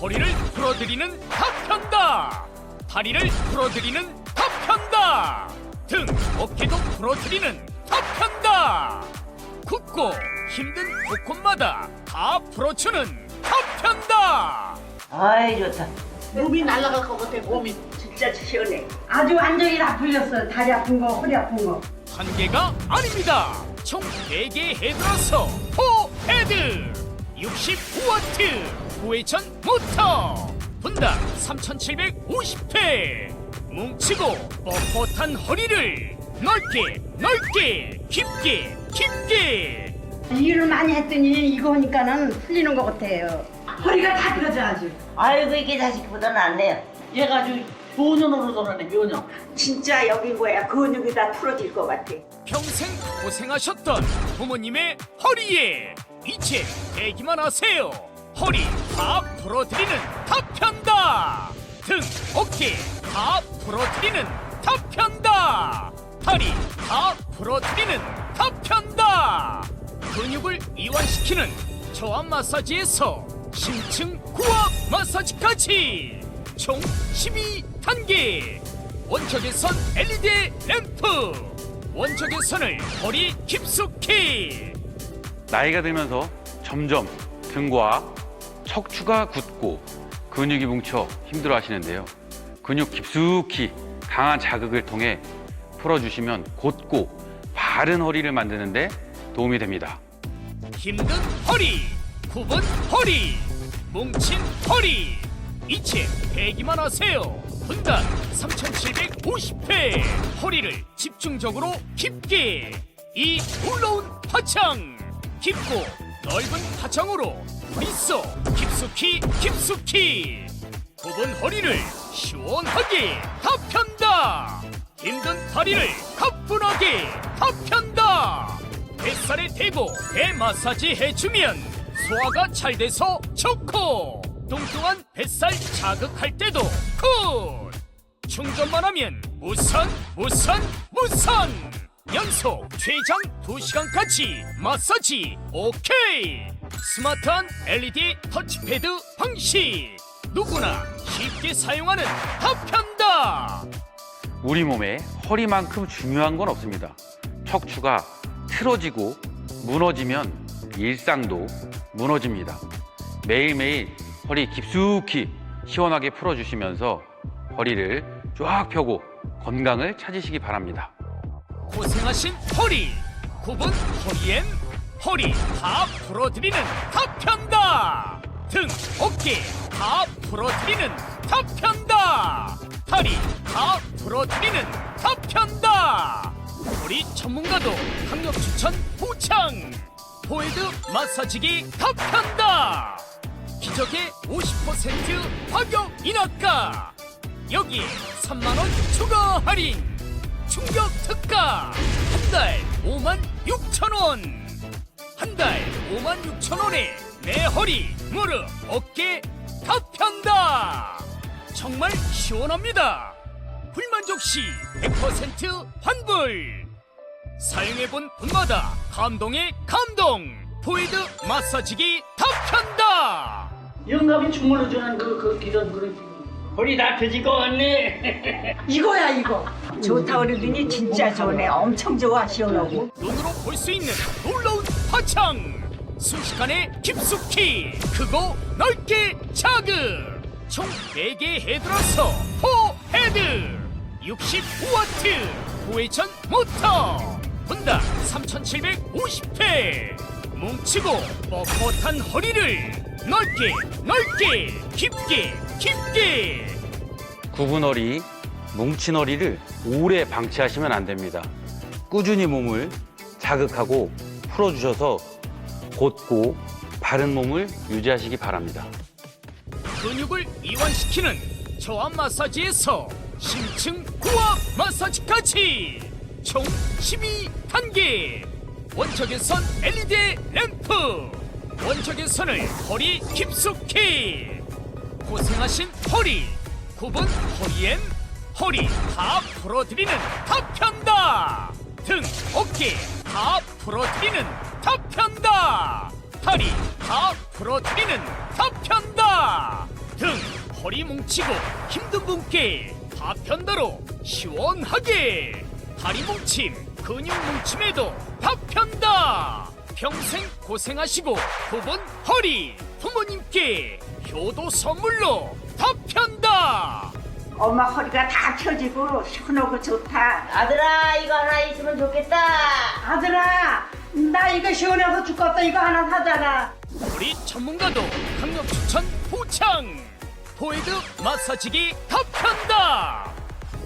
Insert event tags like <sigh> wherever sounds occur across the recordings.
허리를 풀어드리는 탑 편다 다리를 풀어드리는 탑 편다 등 어깨도 풀어드리는 탑 편다 굳고 힘든 곳곳마다 다 풀어주는 탑 편다 아이 좋다. 몸이 날아갈 것 같아 몸이 진짜 시원해 아주 완전히 다 풀렸어. 다리 아픈 거, 허리 아픈 거. 한 개가 아닙니다. 총 4개 헤드라서 포헤드 65와트 9회전 모터 분당 3750회 뭉치고 뻣뻣한 허리를 넓게 넓게 깊게 깊게 일을 많이 했더니 이거 하니까는 풀리는 것 같아요. 허리가 다 펴져 아주. 아이고 이게 자식보다 낫네요. 얘가 아주 묘년으로 돌아네 묘년 진짜 여기 뭐야 근육이 다 풀어질 것 같아. 평생 고생하셨던 부모님의 허리에 이제 대기만 하세요. 허리 다 풀어드리는 탑 편다. 등, 어깨 다 풀어드리는 탑 편다. 다리 다 풀어드리는 탑 편다. 근육을 이완시키는 저압 마사지에서 심층 고압 마사지까지 총 12단계 원적외선 LED 램프 원적외선을 허리 깊숙이 나이가 들면서 점점 등과 척추가 굳고 근육이 뭉쳐 힘들어 하시는데요. 근육 깊숙이 강한 자극을 통해 풀어주시면 곧고 바른 허리를 만드는데 도움이 됩니다. 힘든 허리 굽은 허리 뭉친 허리. 이체 대기만 하세요. 분당 3750회. 허리를 집중적으로 깊게. 이 놀라운 하창. 깊고 넓은 하창으로 있어 깊숙이 깊숙이. 굽은 허리를 시원하게 다 편다. 힘든 다리를 가뿐하게 다 편다. 뱃살에 대고 배 마사지 해주면 소화가 잘 돼서 좋고 뚱뚱한 뱃살 자극할 때도 굿. 충전만 하면 무선 무선 무선. 연속 최장 2시간까지 마사지 오케이 스마트한 LED 터치패드 방식 누구나 쉽게 사용하는 탑편다 우리 몸에 허리만큼 중요한 건 없습니다. 척추가 틀어지고 무너지면 일상도 무너집니다. 매일매일 허리 깊숙이 시원하게 풀어주시면서 허리를 쫙 펴고 건강을 찾으시기 바랍니다. 고생하신 허리 굽은 허리엔 허리 다 풀어드리는 탑편다. 등 어깨 다 풀어드리는 탑편다. 다리 다 풀어드리는 탑편다. 허리 전문가도 강력 추천 보창 포헤드 마사지기 탑편다. 기적의 50% 가격 인하가. 여기에 3만원 추가 할인. 충격 특가 한 달 5만 6천 원. 한달 5만 6천 원에 내 허리, 무릎, 어깨 다 편다. 정말 시원합니다. 불만족 시 100% 환불. 사용해본 분마다 감동의 감동. 포이드 마사지기 다 편다. 영감이 주물러 주는 그, 그 기런 그런 허리 다것 같네. <laughs> 이거야 이거. 좋다 그러더니 진짜 좋네. 엄청 좋아 시원하고. 눈으로 볼 수 있는 놀라운 화창 순식간에 깊숙이 크고 넓게 자극! 총 4개 헤드라서 포 헤드 65와트! 고회전 모터! 분당 3750회! 뭉치고 뻣뻣한 허리를 넓게 넓게 깊게 깊게! 굽은 허리, 뭉친 허리를 오래 방치하시면 안 됩니다. 꾸준히 몸을 자극하고 풀어주셔서 곧고 바른 몸을 유지하시기 바랍니다. 근육을 이완시키는 저압 마사지에서 심층 고압 마사지까지 총 12단계. 원적외선 LED 램프. 원적외선을 허리 깊숙이. 고생하신 허리 굽은 허리엔 허리 다 풀어드리는 탑 편다. 등 어깨 다 풀어드리는 탑 편다. 다리 다 풀어드리는 탑 편다. 허리 뭉치고 힘든 분께 파편다로 시원하게 다리 뭉침 근육 뭉침에도 파편다. 평생 고생하시고 굽은 허리 부모님께 효도 선물로 파편다 엄마 허리가 다 펴지고 시원하고 좋다. 아들아 이거 하나 있으면 좋겠다. 아들아, 나 이거 시원해서 죽겠다. 이거 하나 사잖아. 우리 전문가도 강력 추천 포창 포헤드 마사지기 탑한다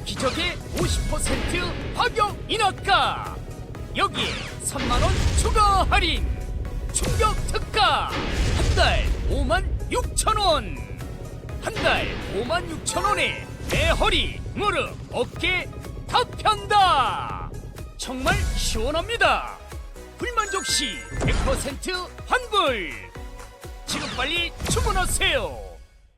기적의 50% 가격 인하가 여기에 3만원 추가 할인 충격 특가 한 달 5만 6천원 한 달 5만 6천원에 내 허리 무릎 어깨 탑한다. 정말 시원합니다. 불만족 시 100% 환불. 지금 빨리 주문하세요